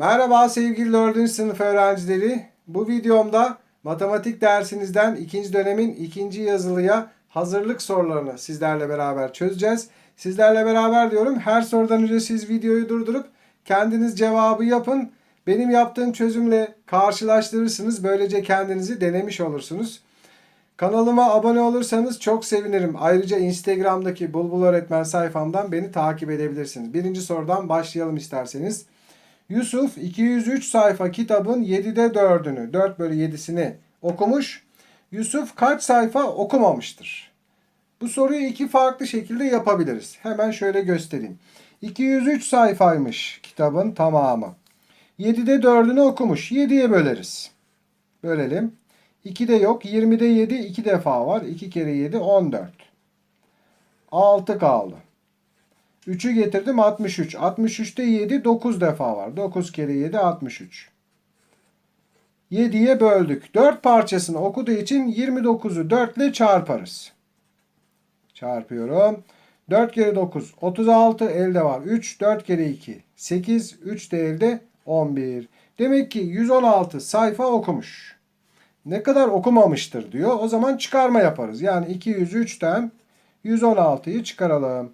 Merhaba sevgili 4. sınıf öğrencileri. Bu videomda matematik dersinizden ikinci dönemin ikinci yazılıya hazırlık sorularını sizlerle beraber çözeceğiz. Sizlerle beraber diyorum her sorudan önce siz videoyu durdurup kendiniz cevabı yapın. Benim yaptığım çözümle karşılaştırırsınız. Böylece kendinizi denemiş olursunuz. Kanalıma abone olursanız çok sevinirim. Ayrıca Instagram'daki Bulbul Öğretmen sayfamdan beni takip edebilirsiniz. Birinci sorudan başlayalım isterseniz. Yusuf 203 sayfa kitabın 7'de 4'ünü, 4 bölü 7'sini okumuş. Yusuf kaç sayfa okumamıştır? Bu soruyu iki farklı şekilde yapabiliriz. Hemen şöyle göstereyim. 203 sayfaymış kitabın tamamı. 7'de 4'ünü okumuş. 7'ye böleriz. Bölelim. 2'de yok. 20'de 7 2 defa var. 2 kere 7 14. 6 kaldı. 3'ü getirdim 63. 63'te 7 9 defa var. 9 kere 7 63. 7'ye böldük. 4 parçasını okuduğu için 29'u 4 ile çarparız. Çarpıyorum. 4 kere 9 36 elde var. 3 4 kere 2 8 3 de elde 11. Demek ki 116 sayfa okumuş. Ne kadar okumamıştır diyor. O zaman çıkarma yaparız. Yani 203'ten 116'yı çıkaralım.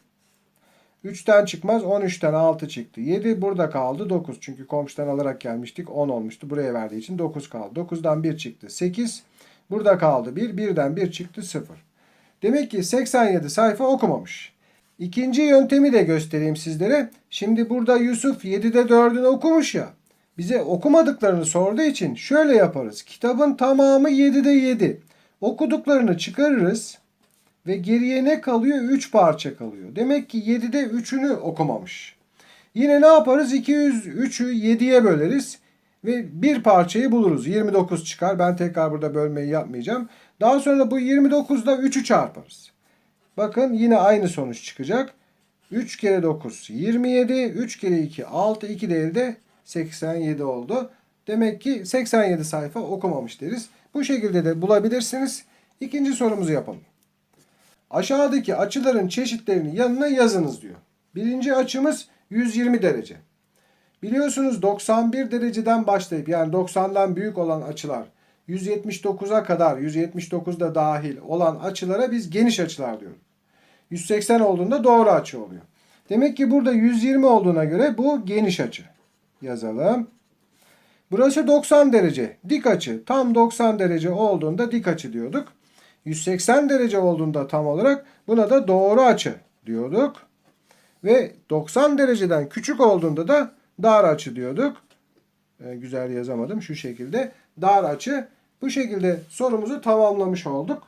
3'ten çıkmaz 13'ten 6 çıktı. 7 burada kaldı 9. Çünkü komşudan alarak gelmiştik 10 olmuştu. Buraya verdiği için 9 kaldı. 9'dan 1 çıktı 8. Burada kaldı 1. 1'den 1 çıktı 0. Demek ki 87 sayfa okumamış. İkinci yöntemi de göstereyim sizlere. Şimdi burada Yusuf 7'de 4'ünü okumuş ya. Bize okumadıklarını sorduğu için şöyle yaparız. Kitabın tamamı 7'de 7. Okuduklarını çıkarırız. Ve geriye ne kalıyor? 3 parça kalıyor. Demek ki 7'de 3'ünü okumamış. Yine ne yaparız? 203'ü 7'ye böleriz. Ve bir parçayı buluruz. 29 çıkar. Ben tekrar burada bölmeyi yapmayacağım. Daha sonra bu 29'da 3'ü çarparız. Bakın yine aynı sonuç çıkacak. 3 kere 9 27. 3 kere 2 6. 2 de elde 87 oldu. Demek ki 87 sayfa okumamış deriz. Bu şekilde de bulabilirsiniz. İkinci sorumuzu yapalım. Aşağıdaki açıların çeşitlerini yanına yazınız diyor. Birinci açımız 120 derece. Biliyorsunuz 91 dereceden başlayıp yani 90'dan büyük olan açılar 179'a kadar 179 da dahil olan açılara biz geniş açılar diyoruz. 180 olduğunda doğru açı oluyor. Demek ki burada 120 olduğuna göre bu geniş açı. Yazalım. Burası 90 derece. Dik açı. Tam 90 derece olduğunda dik açı diyorduk. 180 derece olduğunda tam olarak buna da doğru açı diyorduk. Ve 90 dereceden küçük olduğunda da dar açı diyorduk. Ee, güzel yazamadım şu şekilde. Dar açı. Bu şekilde sorumuzu tamamlamış olduk.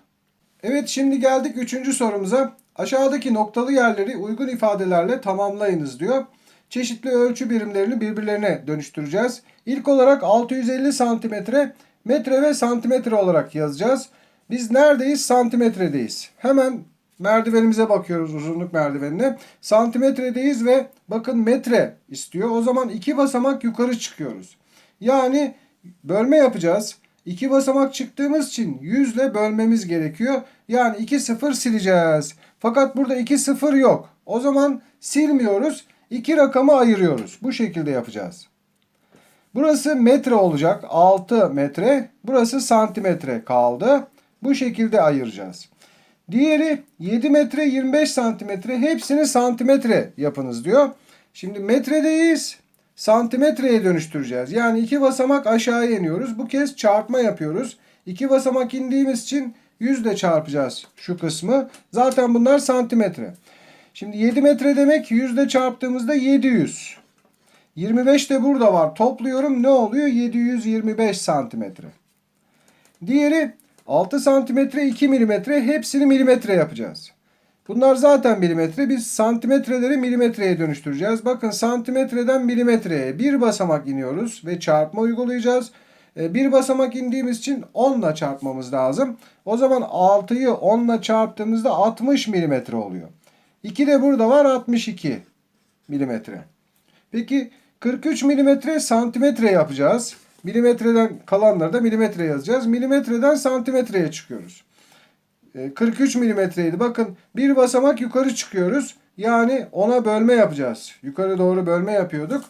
Evet şimdi geldik üçüncü sorumuza. Aşağıdaki noktalı yerleri uygun ifadelerle tamamlayınız diyor. Çeşitli ölçü birimlerini birbirlerine dönüştüreceğiz. İlk olarak 650 santimetre, metre ve santimetre olarak yazacağız. Biz neredeyiz? Santimetredeyiz. Hemen merdivenimize bakıyoruz uzunluk merdivenine. Santimetredeyiz ve bakın metre istiyor. O zaman iki basamak yukarı çıkıyoruz. Yani bölme yapacağız. İki basamak çıktığımız için 100 ile bölmemiz gerekiyor. Yani 2 sıfır sileceğiz. Fakat burada 2 sıfır yok. O zaman silmiyoruz. İki rakamı ayırıyoruz. Bu şekilde yapacağız. Burası metre olacak. 6 metre. Burası santimetre kaldı. Bu şekilde ayıracağız. Diğeri 7 metre 25 santimetre. Hepsini santimetre yapınız diyor. Şimdi metredeyiz. Santimetreye dönüştüreceğiz. Yani iki basamak aşağıya iniyoruz. Bu kez çarpma yapıyoruz. İki basamak indiğimiz için 100 ile çarpacağız şu kısmı. Zaten bunlar santimetre. Şimdi 7 metre demek 100 ile çarptığımızda 700. 25 de burada var. Topluyorum ne oluyor? 725 santimetre. Diğeri 6 santimetre 2 milimetre hepsini milimetre yapacağız. Bunlar zaten milimetre. Biz santimetreleri milimetreye dönüştüreceğiz. Bakın santimetreden milimetreye bir basamak iniyoruz ve çarpma uygulayacağız. E, bir basamak indiğimiz için 10 ile çarpmamız lazım. O zaman 6'yı 10 ile çarptığımızda 60 milimetre oluyor. 2 de burada var 62 milimetre. Peki 43 milimetre santimetre yapacağız. Milimetreden kalanları da milimetre yazacağız. Milimetreden santimetreye çıkıyoruz. 43 milimetreydi. Bakın bir basamak yukarı çıkıyoruz. Yani ona bölme yapacağız. Yukarı doğru bölme yapıyorduk.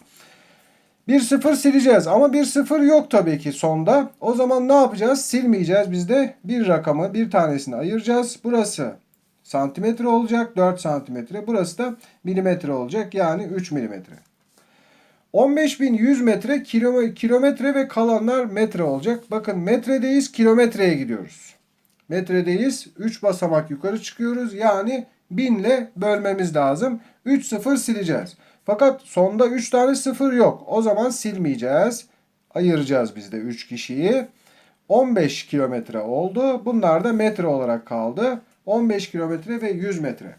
Bir sıfır sileceğiz ama bir sıfır yok tabii ki sonda. O zaman ne yapacağız? Silmeyeceğiz. Biz de bir rakamı bir tanesini ayıracağız. Burası santimetre olacak 4 santimetre. Burası da milimetre olacak yani 3 milimetre. 15.100 metre kilo- kilometre ve kalanlar metre olacak. Bakın metredeyiz kilometreye gidiyoruz. Metredeyiz 3 basamak yukarı çıkıyoruz. Yani 1000 ile bölmemiz lazım. 3 sıfır sileceğiz. Fakat sonda 3 tane sıfır yok. O zaman silmeyeceğiz. Ayıracağız biz de 3 kişiyi. 15 kilometre oldu. Bunlar da metre olarak kaldı. 15 kilometre ve 100 metre.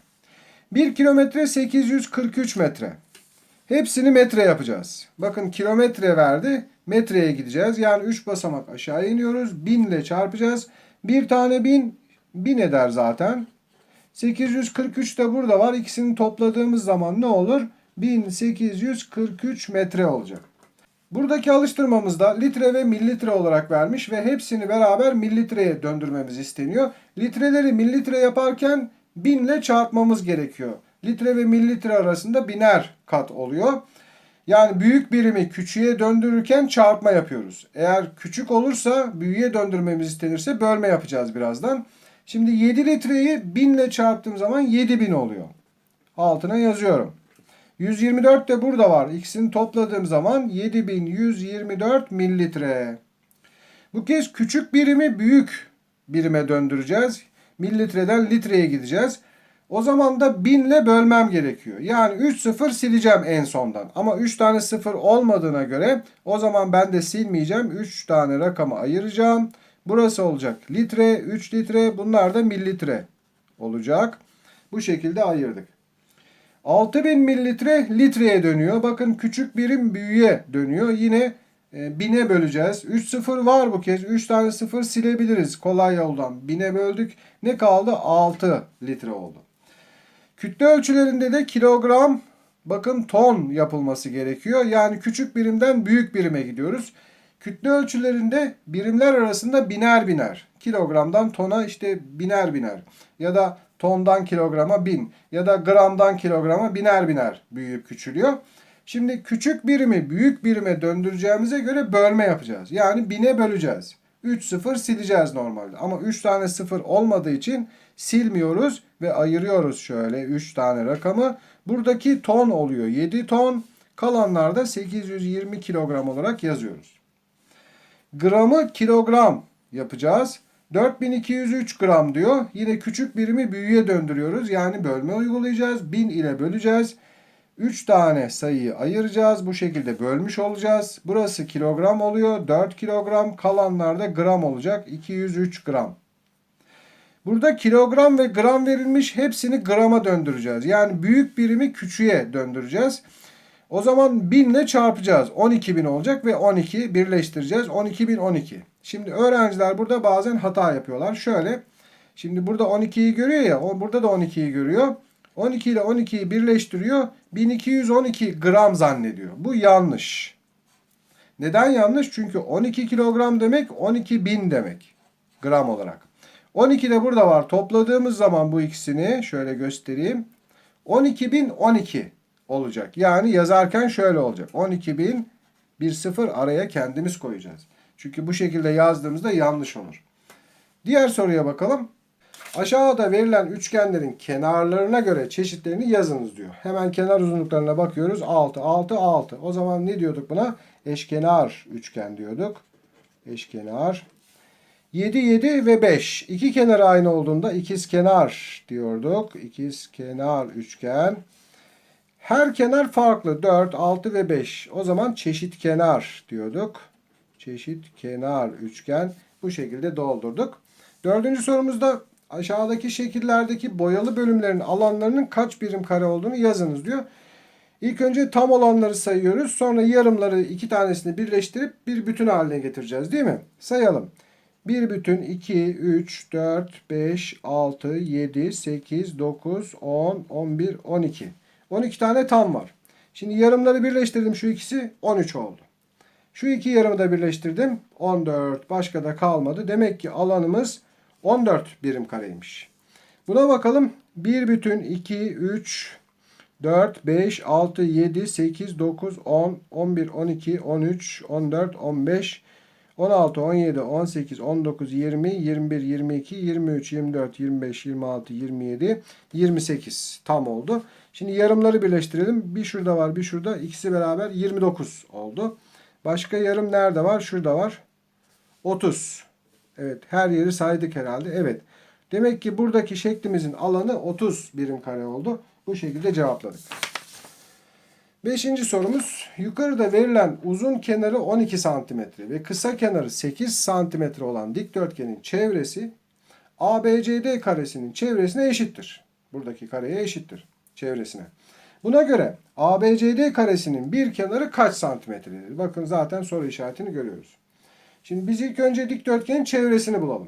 1 kilometre 843 metre. Hepsini metre yapacağız. Bakın kilometre verdi. Metreye gideceğiz. Yani 3 basamak aşağı iniyoruz. 1000 ile çarpacağız. Bir tane 1000 1000 eder zaten. 843 de burada var. İkisini topladığımız zaman ne olur? 1843 metre olacak. Buradaki alıştırmamızda litre ve mililitre olarak vermiş ve hepsini beraber mililitreye döndürmemiz isteniyor. Litreleri mililitre yaparken 1000 ile çarpmamız gerekiyor. Litre ve mililitre arasında biner kat oluyor. Yani büyük birimi küçüğe döndürürken çarpma yapıyoruz. Eğer küçük olursa büyüğe döndürmemiz istenirse bölme yapacağız birazdan. Şimdi 7 litreyi 1000 ile çarptığım zaman 7000 oluyor. Altına yazıyorum. 124 de burada var. İkisini topladığım zaman 7124 mililitre. Bu kez küçük birimi büyük birime döndüreceğiz. Mililitreden litreye gideceğiz. O zaman da 1000 ile bölmem gerekiyor. Yani 3 sıfır sileceğim en sondan. Ama 3 tane sıfır olmadığına göre o zaman ben de silmeyeceğim. 3 tane rakamı ayıracağım. Burası olacak litre, 3 litre. Bunlar da mililitre olacak. Bu şekilde ayırdık. 6000 mililitre litreye dönüyor. Bakın küçük birim büyüğe dönüyor. Yine e, bine böleceğiz. 3 sıfır var bu kez. 3 tane sıfır silebiliriz kolay yoldan. Bine böldük. Ne kaldı? 6 litre oldu. Kütle ölçülerinde de kilogram bakın ton yapılması gerekiyor. Yani küçük birimden büyük birime gidiyoruz. Kütle ölçülerinde birimler arasında biner biner. Kilogramdan tona işte biner biner. Ya da tondan kilograma bin. Ya da gramdan kilograma biner biner büyüyüp küçülüyor. Şimdi küçük birimi büyük birime döndüreceğimize göre bölme yapacağız. Yani bine böleceğiz. 3 sıfır sileceğiz normalde. Ama 3 tane sıfır olmadığı için silmiyoruz ve ayırıyoruz şöyle 3 tane rakamı. Buradaki ton oluyor 7 ton. Kalanlarda 820 kilogram olarak yazıyoruz. Gramı kilogram yapacağız. 4203 gram diyor. Yine küçük birimi büyüğe döndürüyoruz. Yani bölme uygulayacağız. 1000 ile böleceğiz. 3 tane sayıyı ayıracağız. Bu şekilde bölmüş olacağız. Burası kilogram oluyor. 4 kilogram. Kalanlarda gram olacak. 203 gram. Burada kilogram ve gram verilmiş. Hepsini grama döndüreceğiz. Yani büyük birimi küçüğe döndüreceğiz. O zaman 1000 ile çarpacağız. 12.000 olacak ve 12 birleştireceğiz. 12.000 12. Şimdi öğrenciler burada bazen hata yapıyorlar. Şöyle. Şimdi burada 12'yi görüyor ya. Burada da 12'yi görüyor. 12 ile 12'yi birleştiriyor. 1212 gram zannediyor. Bu yanlış. Neden yanlış? Çünkü 12 kilogram demek 12 bin demek. Gram olarak. 12 de burada var. Topladığımız zaman bu ikisini şöyle göstereyim. 12.012 olacak. Yani yazarken şöyle olacak. 12.000 bir sıfır araya kendimiz koyacağız. Çünkü bu şekilde yazdığımızda yanlış olur. Diğer soruya bakalım. Aşağıda verilen üçgenlerin kenarlarına göre çeşitlerini yazınız diyor. Hemen kenar uzunluklarına bakıyoruz. 6, 6, 6. O zaman ne diyorduk buna? Eşkenar üçgen diyorduk. Eşkenar. 7, 7 ve 5. İki kenarı aynı olduğunda ikizkenar diyorduk. İkizkenar üçgen. Her kenar farklı. 4, 6 ve 5. O zaman çeşit kenar diyorduk. Çeşit kenar üçgen. Bu şekilde doldurduk. Dördüncü sorumuzda aşağıdaki şekillerdeki boyalı bölümlerin alanlarının kaç birim kare olduğunu yazınız diyor. İlk önce tam olanları sayıyoruz. Sonra yarımları iki tanesini birleştirip bir bütün haline getireceğiz değil mi? Sayalım. 1 bütün 2, 3, 4, 5, 6, 7, 8, 9, 10, 11, 12. 12 tane tam var. Şimdi yarımları birleştirdim şu ikisi 13 oldu. Şu iki yarımı da birleştirdim 14. Başka da kalmadı. Demek ki alanımız 14 birim kareymiş. Buna bakalım. 1 bütün 2, 3, 4, 5, 6, 7, 8, 9, 10, 11, 12, 13, 14, 15, 16, 17, 18, 19, 20, 21, 22, 23, 24, 25, 26, 27, 28 tam oldu. Şimdi yarımları birleştirelim. Bir şurada var, bir şurada. İkisi beraber 29 oldu. Başka yarım nerede var? Şurada var. 30. Evet, her yeri saydık herhalde. Evet. Demek ki buradaki şeklimizin alanı 30 birim kare oldu. Bu şekilde cevapladık. Beşinci sorumuz. Yukarıda verilen uzun kenarı 12 santimetre ve kısa kenarı 8 santimetre olan dikdörtgenin çevresi ABCD karesinin çevresine eşittir. Buradaki kareye eşittir. Çevresine. Buna göre ABCD karesinin bir kenarı kaç santimetredir? Bakın zaten soru işaretini görüyoruz. Şimdi biz ilk önce dikdörtgenin çevresini bulalım.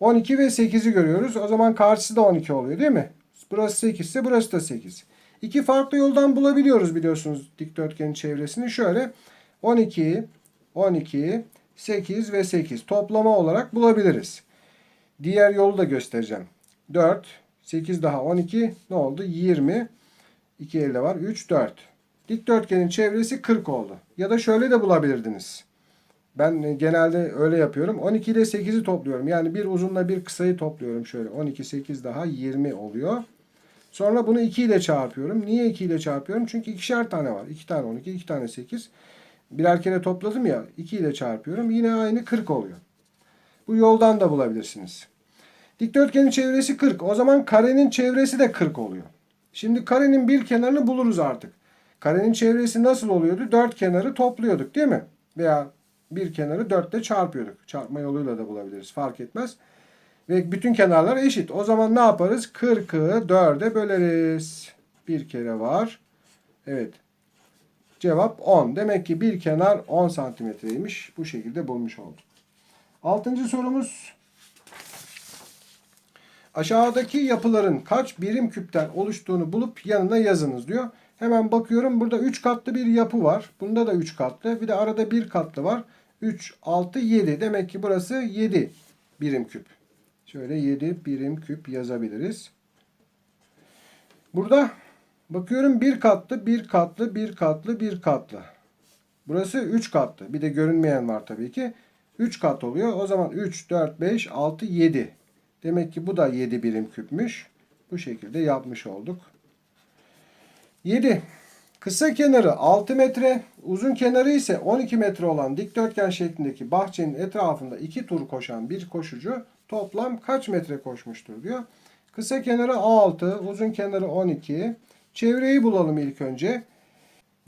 12 ve 8'i görüyoruz. O zaman karşısı da 12 oluyor değil mi? Burası 8 ise burası da 8. İki farklı yoldan bulabiliyoruz biliyorsunuz dikdörtgenin çevresini. Şöyle 12, 12, 8 ve 8 toplama olarak bulabiliriz. Diğer yolu da göstereceğim. 4, 8 daha 12 ne oldu? 20. 2 elde var. 3, 4. Dikdörtgenin çevresi 40 oldu. Ya da şöyle de bulabilirdiniz. Ben genelde öyle yapıyorum. 12 ile 8'i topluyorum. Yani bir uzunla bir kısayı topluyorum şöyle. 12, 8 daha 20 oluyor. Sonra bunu 2 ile çarpıyorum. Niye 2 ile çarpıyorum? Çünkü ikişer tane var. 2 tane 12, 2 tane 8. Birer kere topladım ya 2 ile çarpıyorum. Yine aynı 40 oluyor. Bu yoldan da bulabilirsiniz. Dikdörtgenin çevresi 40. O zaman karenin çevresi de 40 oluyor. Şimdi karenin bir kenarını buluruz artık. Karenin çevresi nasıl oluyordu? Dört kenarı topluyorduk değil mi? Veya bir kenarı 4 ile çarpıyorduk. Çarpma yoluyla da bulabiliriz. Fark etmez. Ve bütün kenarlar eşit. O zaman ne yaparız? 40'ı 4'e böleriz. Bir kere var. Evet. Cevap 10. Demek ki bir kenar 10 santimetreymiş. Bu şekilde bulmuş olduk. Altıncı sorumuz. Aşağıdaki yapıların kaç birim küpten oluştuğunu bulup yanına yazınız diyor. Hemen bakıyorum burada 3 katlı bir yapı var. Bunda da 3 katlı. Bir de arada 1 katlı var. 3, 6, 7. Demek ki burası 7 birim küp. Şöyle 7 birim küp yazabiliriz. Burada bakıyorum 1 katlı, 1 katlı, 1 katlı, 1 katlı. Burası 3 katlı. Bir de görünmeyen var tabii ki. 3 kat oluyor. O zaman 3, 4, 5, 6, 7. Demek ki bu da 7 birim küpmüş. Bu şekilde yapmış olduk. 7. Kısa kenarı 6 metre, uzun kenarı ise 12 metre olan dikdörtgen şeklindeki bahçenin etrafında iki tur koşan bir koşucu toplam kaç metre koşmuştur diyor. Kısa kenarı 6, uzun kenarı 12. Çevreyi bulalım ilk önce.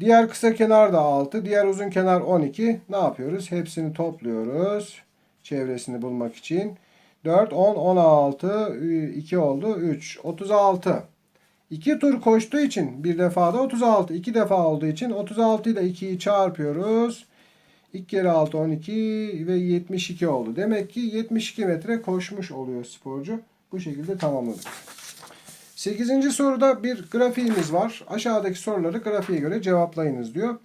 Diğer kısa kenar da 6, diğer uzun kenar 12. Ne yapıyoruz? Hepsini topluyoruz. Çevresini bulmak için. 4, 10, 16, 2 oldu, 3, 36. 2 tur koştuğu için bir defada 36. 2 defa olduğu için 36 ile 2'yi çarpıyoruz. 2 kere 6 12 ve 72 oldu. Demek ki 72 metre koşmuş oluyor sporcu. Bu şekilde tamamladık. 8. soruda bir grafiğimiz var. Aşağıdaki soruları grafiğe göre cevaplayınız diyor.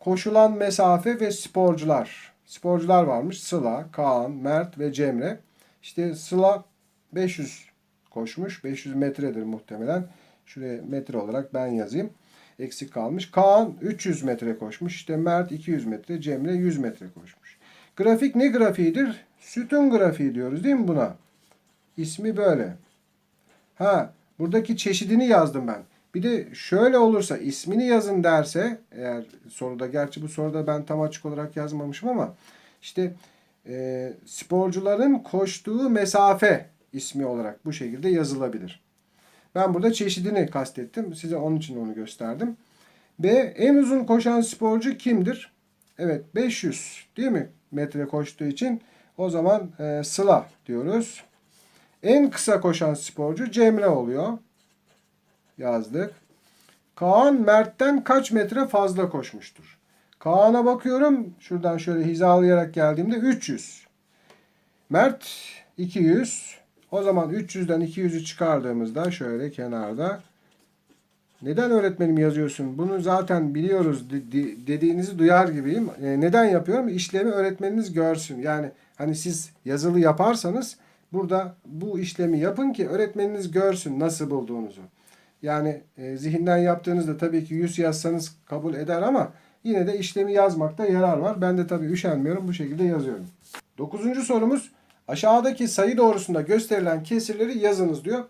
Koşulan mesafe ve sporcular. Sporcular varmış. Sıla, Kaan, Mert ve Cemre. İşte Sıla 500 koşmuş. 500 metredir muhtemelen. Şuraya metre olarak ben yazayım. Eksik kalmış. Kaan 300 metre koşmuş. İşte Mert 200 metre. Cemre 100 metre koşmuş. Grafik ne grafiğidir? Sütun grafiği diyoruz değil mi buna? İsmi böyle. Ha buradaki çeşidini yazdım ben. Bir de şöyle olursa ismini yazın derse eğer soruda gerçi bu soruda ben tam açık olarak yazmamışım ama işte e, sporcuların koştuğu mesafe ismi olarak bu şekilde yazılabilir. Ben burada çeşidini kastettim. Size onun için onu gösterdim. B. En uzun koşan sporcu kimdir? Evet 500 değil mi? Metre koştuğu için o zaman e, Sıla diyoruz. En kısa koşan sporcu Cemre oluyor. Yazdık. Kaan Mert'ten kaç metre fazla koşmuştur? Kaan'a bakıyorum. Şuradan şöyle hizalayarak geldiğimde 300. Mert 200. O zaman 300'den 200'ü çıkardığımızda şöyle kenarda neden öğretmenim yazıyorsun? Bunu zaten biliyoruz dediğinizi duyar gibiyim. E, neden yapıyorum? İşlemi öğretmeniniz görsün. Yani hani siz yazılı yaparsanız burada bu işlemi yapın ki öğretmeniniz görsün nasıl bulduğunuzu. Yani e, zihinden yaptığınızda tabii ki 100 yazsanız kabul eder ama yine de işlemi yazmakta yarar var. Ben de tabii üşenmiyorum bu şekilde yazıyorum. Dokuzuncu sorumuz aşağıdaki sayı doğrusunda gösterilen kesirleri yazınız diyor.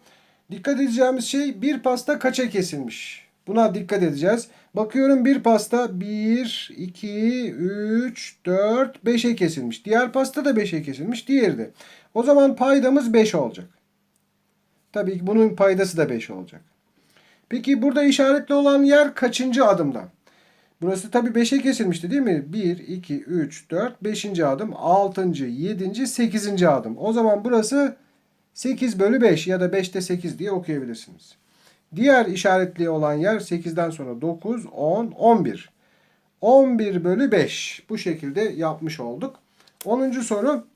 Dikkat edeceğimiz şey bir pasta kaça kesilmiş? Buna dikkat edeceğiz. Bakıyorum bir pasta 1, 2, 3, 4, 5'e kesilmiş. Diğer pasta da 5'e kesilmiş. Diğeri de. O zaman paydamız 5 olacak. Tabii ki bunun paydası da 5 olacak. Peki burada işaretli olan yer kaçıncı adımda? Burası tabii 5'e kesilmişti değil mi? 1, 2, 3, 4, 5. adım, 6. 7. 8. adım. O zaman burası 8 bölü 5 ya da 5'te 8 diye okuyabilirsiniz. Diğer işaretli olan yer 8'den sonra 9, 10, 11. 11 bölü 5. Bu şekilde yapmış olduk. 10. soru.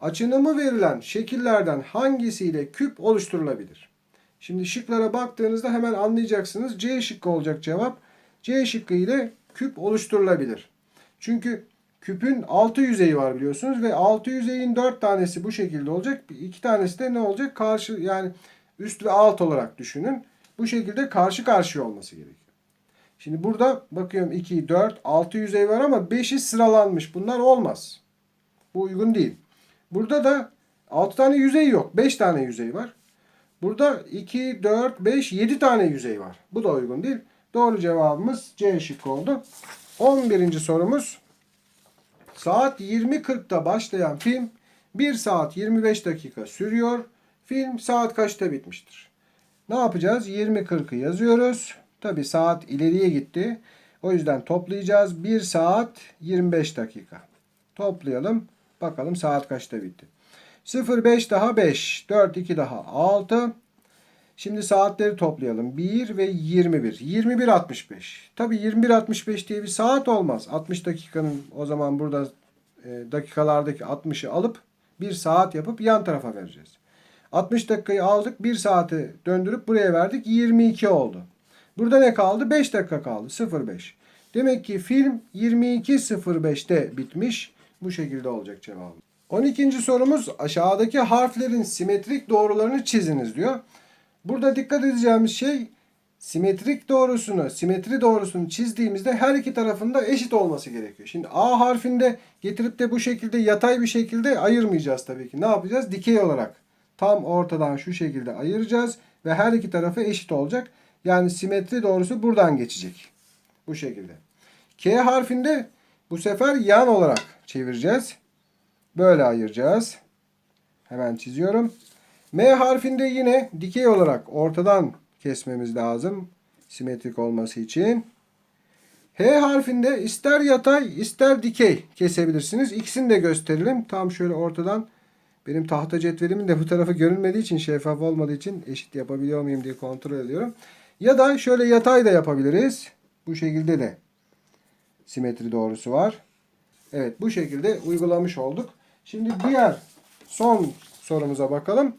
Açınımı verilen şekillerden hangisiyle küp oluşturulabilir? Şimdi şıklara baktığınızda hemen anlayacaksınız. C şıkkı olacak cevap. C şıkkı ile küp oluşturulabilir. Çünkü küpün 6 yüzeyi var biliyorsunuz ve 6 yüzeyin 4 tanesi bu şekilde olacak. 2 tanesi de ne olacak? Karşı yani üst ve alt olarak düşünün. Bu şekilde karşı karşıya olması gerekiyor. Şimdi burada bakıyorum 2, 4, 6 yüzey var ama 5'i sıralanmış. Bunlar olmaz. Bu uygun değil. Burada da 6 tane yüzey yok. 5 tane yüzey var. Burada 2, 4, 5, 7 tane yüzey var. Bu da uygun değil. Doğru cevabımız C şıkkı oldu. 11. sorumuz. Saat 20.40'da başlayan film 1 saat 25 dakika sürüyor. Film saat kaçta bitmiştir? Ne yapacağız? 20.40'ı yazıyoruz. Tabi saat ileriye gitti. O yüzden toplayacağız. 1 saat 25 dakika. Toplayalım. Bakalım saat kaçta bitti. 05 daha 5. 4 2 daha 6. Şimdi saatleri toplayalım. 1 ve 21. 21.65. Tabi 21.65 diye bir saat olmaz. 60 dakikanın o zaman burada e, dakikalardaki 60'ı alıp bir saat yapıp yan tarafa vereceğiz. 60 dakikayı aldık. 1 saati döndürüp buraya verdik. 22 oldu. Burada ne kaldı? 5 dakika kaldı. 05. Demek ki film 22.05'te bitmiş. Bu şekilde olacak cevabı. 12. sorumuz aşağıdaki harflerin simetrik doğrularını çiziniz diyor. Burada dikkat edeceğimiz şey simetrik doğrusunu, simetri doğrusunu çizdiğimizde her iki tarafında eşit olması gerekiyor. Şimdi A harfinde getirip de bu şekilde yatay bir şekilde ayırmayacağız tabii ki. Ne yapacağız? Dikey olarak tam ortadan şu şekilde ayıracağız ve her iki tarafı eşit olacak. Yani simetri doğrusu buradan geçecek. Bu şekilde. K harfinde bu sefer yan olarak çevireceğiz. Böyle ayıracağız. Hemen çiziyorum. M harfinde yine dikey olarak ortadan kesmemiz lazım. Simetrik olması için. H harfinde ister yatay ister dikey kesebilirsiniz. İkisini de gösterelim. Tam şöyle ortadan benim tahta cetvelimin de bu tarafı görünmediği için şeffaf olmadığı için eşit yapabiliyor muyum diye kontrol ediyorum. Ya da şöyle yatay da yapabiliriz. Bu şekilde de simetri doğrusu var. Evet bu şekilde uygulamış olduk. Şimdi diğer son sorumuza bakalım.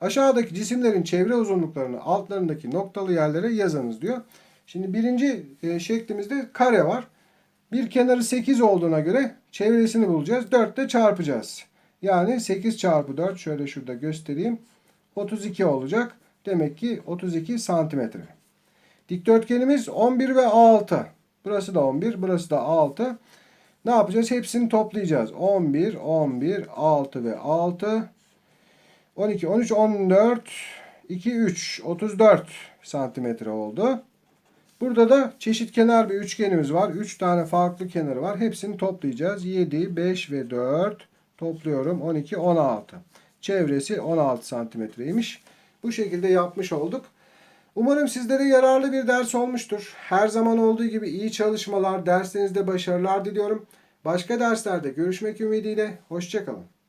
Aşağıdaki cisimlerin çevre uzunluklarını altlarındaki noktalı yerlere yazınız diyor. Şimdi birinci e, şeklimizde kare var. Bir kenarı 8 olduğuna göre çevresini bulacağız. 4 ile çarpacağız. Yani 8 çarpı 4 şöyle şurada göstereyim. 32 olacak. Demek ki 32 santimetre. Dikdörtgenimiz 11 ve 6. Burası da 11, burası da 6. Ne yapacağız? Hepsini toplayacağız. 11, 11, 6 ve 6. 12, 13, 14, 2, 3, 34 santimetre oldu. Burada da çeşit kenar bir üçgenimiz var. 3 tane farklı kenarı var. Hepsini toplayacağız. 7, 5 ve 4 topluyorum. 12, 16. Çevresi 16 santimetreymiş. Bu şekilde yapmış olduk. Umarım sizlere yararlı bir ders olmuştur. Her zaman olduğu gibi iyi çalışmalar, derslerinizde başarılar diliyorum. Başka derslerde görüşmek ümidiyle. Hoşçakalın.